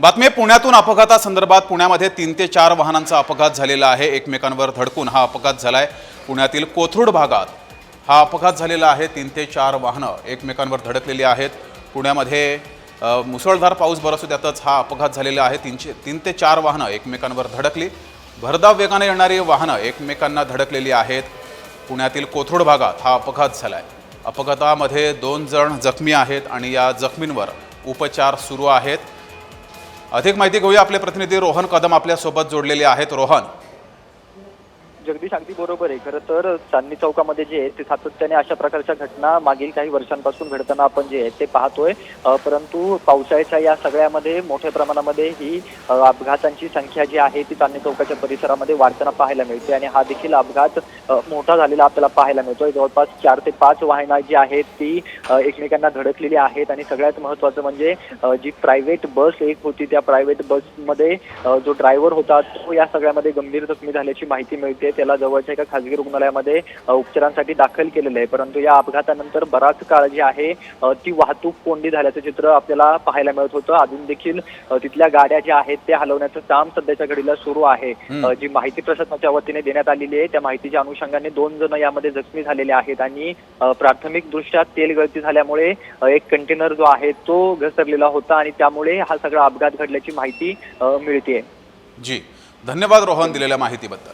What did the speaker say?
बातमी पुण्यातून अपघातासंदर्भात पुण्यामध्ये तीन ते चार वाहनांचा अपघात झालेला आहे. एकमेकांवर धडकून हा अपघात झाला आहे पुण्यातील कोथरूड भागात हा अपघात झालेला आहे. तीन ते चार वाहनं एकमेकांवर धडकलेली आहेत. पुण्यामध्ये मुसळधार पाऊस बरसू त्यातच हा अपघात झालेला आहे. तीनशे तीन ते चार वाहनं एकमेकांवर धडकली. भरधाव वेगाने येणारी वाहनं एकमेकांना धडकलेली आहेत. पुण्यातील कोथरूड भागात हा अपघात झाला आहे अपघातामध्ये दोन जण जखमी आहेत आणि या जखमींवर उपचार सुरू आहेत. अधिक माहिती घेऊया. आपले प्रतिनिधी रोहन कदम आपल्यासोबत जोडलेले आहेत. रोहन जगदीश अगदी बरोबर आहे. खरं तर चांदणी चौकामध्ये जे आहे ते सातत्याने अशा प्रकारच्या घटना मागील काही वर्षांपासून घडताना आपण जे आहे ते पाहतोय. परंतु पावसाळ्याच्या या सगळ्यामध्ये मोठ्या प्रमाणामध्ये ही अपघातांची संख्या जी आहे ती चांदणी चौकाच्या परिसरामध्ये वाढताना पाहायला मिळते आणि हा देखील अपघात मोठा झालेला आपल्याला पाहायला मिळतोय. जवळपास चार ते पाच वाहनं जी आहेत ती एकमेकांना धडकलेली आहेत आणि सगळ्यात महत्वाचं म्हणजे जी प्रायव्हेट बस एक होती त्या प्रायव्हेट बसमध्ये जो ड्रायव्हर होता तो या सगळ्यामध्ये गंभीर जखमी झाल्याची माहिती मिळते. त्याला जवळच्या एका खासगी रुग्णालयामध्ये उपचारांसाठी दाखल केलेलं आहे. परंतु या अपघातानंतर बराच काळ जी आहे ती वाहतूक कोंडी झाल्याचं चित्र आपल्याला पाहायला मिळत होतं. अजून देखील तिथल्या गाड्या ज्या आहेत त्या हलवण्याचं काम सध्याच्या घडीला सुरू आहे. जी माहिती प्रशासनाच्या वतीने देण्यात आलेली आहे त्या माहितीच्या अनुषंगाने दोन जण यामध्ये जखमी झालेले आहेत आणि प्राथमिक दृष्ट्या तेल गळती झाल्यामुळे एक कंटेनर जो आहे तो घसरलेला होता आणि त्यामुळे हा सगळा अपघात घडल्याची माहिती मिळते जी. धन्यवाद रोहन दिलेल्या माहितीबद्दल.